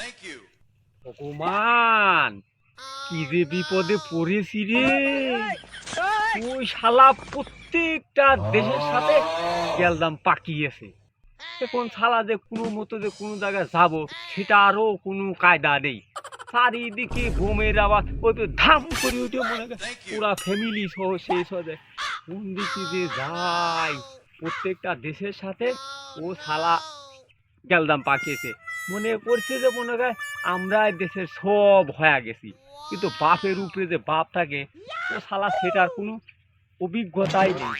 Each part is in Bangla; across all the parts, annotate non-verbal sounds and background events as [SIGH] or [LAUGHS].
Thank you. ভগবান কি যে বিপদে পড়েছি রে। ওই শালা প্রত্যেকটা দেশের সাথে গেলদাম পাকিয়েছে। এখন শালা যে কোনো মতো যে কোনো জায়গায় যাব সেটা আরও কোনো কায়দা নেই। চারিদিকে বোমের আবার ওই তো ধাম করে উঠে মনে পুরা ফ্যামিলি সহ শেষ হয়ে যায়। কোন দিকে যে যায় প্রত্যেকটা দেশের সাথে ও শালা গেলদাম পাকিয়েছে। মনে পড়ছে যে মনে হয় আমরা এই দেশের সব হয়ে গেছি। কিন্তু বাপের উপরে যে বাপ থাকে ও শালা সেটার কোনো অভিজ্ঞতাই নেই।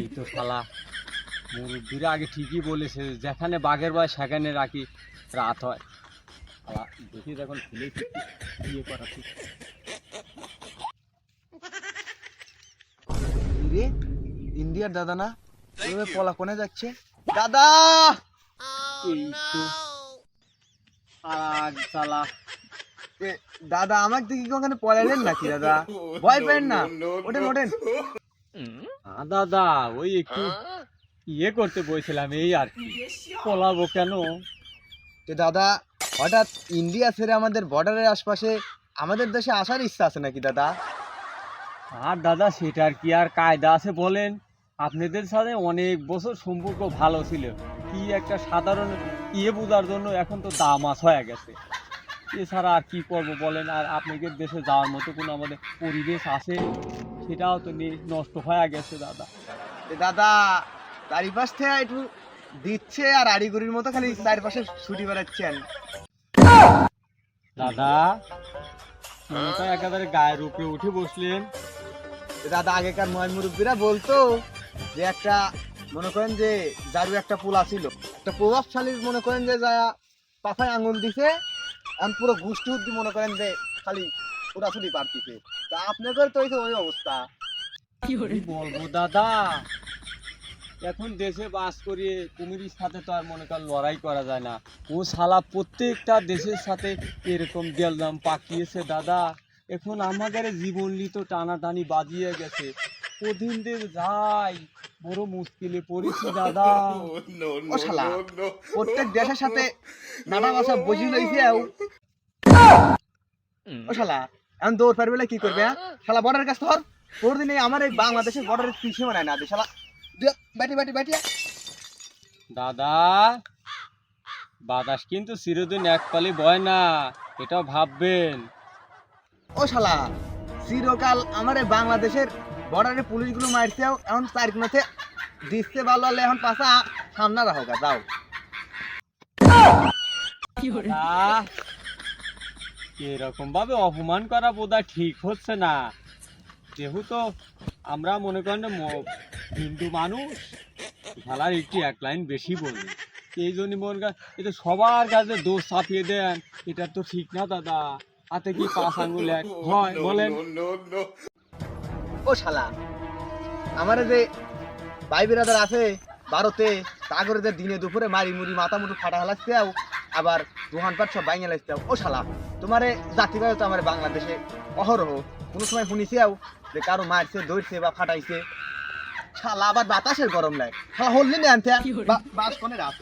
এই তো শালা মুরব্বীরা আগে ঠিকই বলেছে যেখানে বাঘের বয় সেখানে রাখি রাত হয়। শালা দেখি যখন খুলে ইয়ে করা ইন্ডিয়ার দাদা না? এভাবে পলা কোনে যাচ্ছে? দাদা! এই তো। আগ শালা। দাদা আমার দিকে কি ওখানে পলালেন নাকি দাদা? [LAUGHS] ভয় পেন না। ওঠেন ওঠেন। দাদা ওই একটু ইয়ে করতে বলছিলাম এই আর কি। পলাবো কেন? তো দাদা হঠাৎ ইন্ডিয়া ছেড়ে আমাদের বর্ডারের আশপাশে আমাদের দেশে আসার ইচ্ছা আছে নাকি দাদা? আর দাদা সেটার কি আর কায়দা আছে বলেন? আপনাদের সাথে অনেক বছর সম্পর্ক ভালো ছিল। কি একটা সাধারণ ইয়ে বোঝার জন্য এখন তো দাম আস হয়ে গেছে। এছাড়া আর কি করব বলেন? আর আপনাদের দেশে যাওয়ার মতো কোনো আমাদের পরিবেশ আছে? সেটাও তো নেই নষ্ট হয়ে গেছে দাদা। দাদা চারিপাশ থেকে একটু দিচ্ছে আর আড়িগুড়ির মতো খালি চারিপাশে ছুটি বেড়াচ্ছেন। দাদা একেবারে গায়ের উপরে উঠে বসলেন। দাদা আগেকার ময় মুরব্বীরা বলতো যে একটা মনে করেন যে দারু একটা পোলা ছিল একটা প্রভাবশালী মনে করেন যে যা পাখায় আঙুল দিছে এখন পুরো গুষ্টি উদ্দি মনে করেন যে খালি ছুটাছুটি পারতিছে। তা আপনাদের তো হয়েছে ওই অবস্থা। কি বলব দাদা? এখন দেশে বাস করিয়ে কুমিরির সাথে তো আর মনে কর লড়াই করা যায় না। ও শালা প্রত্যেকটা দেশের সাথে এরকম গেলদাম পাকিয়েছে দাদা। এখন আমাদের জীবনলি তো টানাটানি বাজিয়ে গেছে। কদিন দিন যাই। বড় মুশকিলে পড়েছি [LAUGHS] দাদা। ও শালা। প্রত্যেক দেশের সাথে নানা ভাষা বুঝি লইছে ও শালা এখন দৌড় পারবে না কি করবে হ্যাঁ? শালা বর্ডারের কাছে ধর। তোর দিনে আমার এই বাংলাদেশের বর্ডারের পিছিয়ে মানে না দে শালা। দে, বাটি বাটি বাটি। দাদা বাতাস কিন্তু চিরদিন এক পালি বয় না এটাও ভাববেন। ও শালা চিরকাল আমার বাংলাদেশের বর্ডারের পুলিশগুলো মারছে এখন চার কোনাতে দিচ্ছে ভালো হলে এখন পাশা সামনে রাখো গা, যাও এরকম ভাবে অপমান করা বোধহয় ঠিক হচ্ছে না যেহেতু আমরা মনে করেন হিন্দু মানুষ খেলার একটি এক লাইন বেশি বলি এই জন্য মনে করেন এটা সবার কাছে দোষ চাপিয়ে দেন এটা তো ঠিক না দাদা হাতে কি পাঁচ আঙ্গুল এক হয় বলেন ও শালা আমার যে ভাই বিরাদার আছে ভারতে তা করে যে দিনে দুপুরে মারি মুড়ি মাথা মুড়ি ফাটা হেলাচ্ছে আবার দোকান পাট সব বাইঙে লাগছে ও শালা তোমারে জাতিবায় তো আমার বাংলাদেশে অহরহ। কোনো সময় শুনিছি আও যে কারও মারছে দৌড়ছে বা ফাটাইছে। শালা আবার বাতাসের গরম লাগে শালা হললি না আনতে বাস কোনে রাত